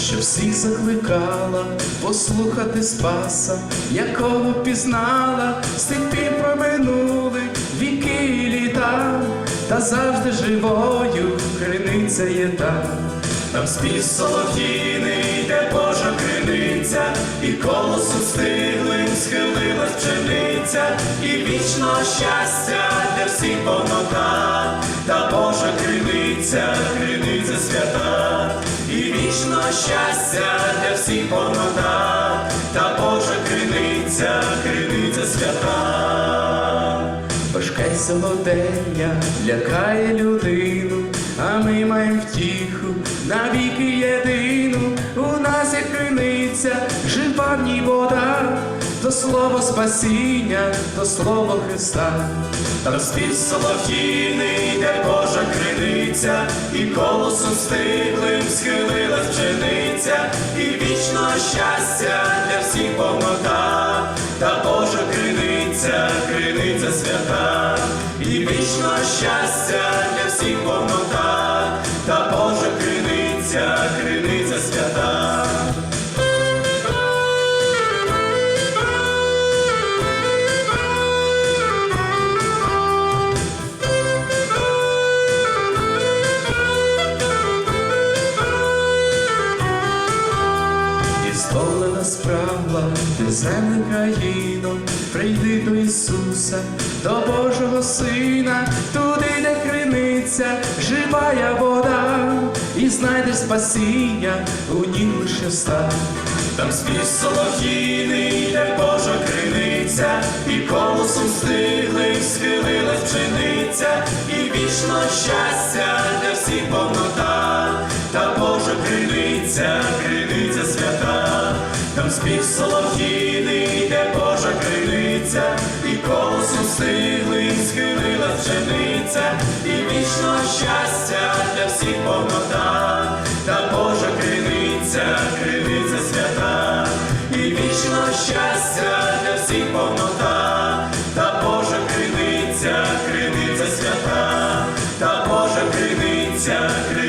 що всіх закликала послухати Спаса, якого пізнала, степі проминули віки і літа, та завжди живою криниця є та. Там спів солов'їний, йде Божа криниця, і колосу стиглим схилилась пшениця, і вічного щастя для всіх повнота, та Божа криниця, криниця свята, і вічного щастя для всіх повнота, та Божа криниця, криниця свята. Важка й солодення лякає людину, а ми маємо втіху навіки єдину. У нас є криниця, жива в ній вода, то слово спасіння, то слово Христа. Там спів солов'їний, де Божа і колосом стиглим схилилась пшениця, і вічного щастя для всіх повнота, та Божа криниця, криниця свята, і вічного щастя для всіх повнота, та Божа криниця І столена справа, землю країну, прийди до Ісуса, до Божого Сина, туди, де криниця, живая вода, і знайдеш спасіння у ній лише стан. Там спів солов'їний, де Божа криниця, і колосом стиглим схилилась пшениця, і вічно щастя для всіх повнота, та Божа криниця, спів солов'їний, де Божа криниця, і колосу сили схилила пшениця, і вічного щастя для всіх повнота, та Божа криниця, криниця свята, і вічного щастя для всіх повнота, та Божа криниця, криниця свята, та Божа криниця. криниця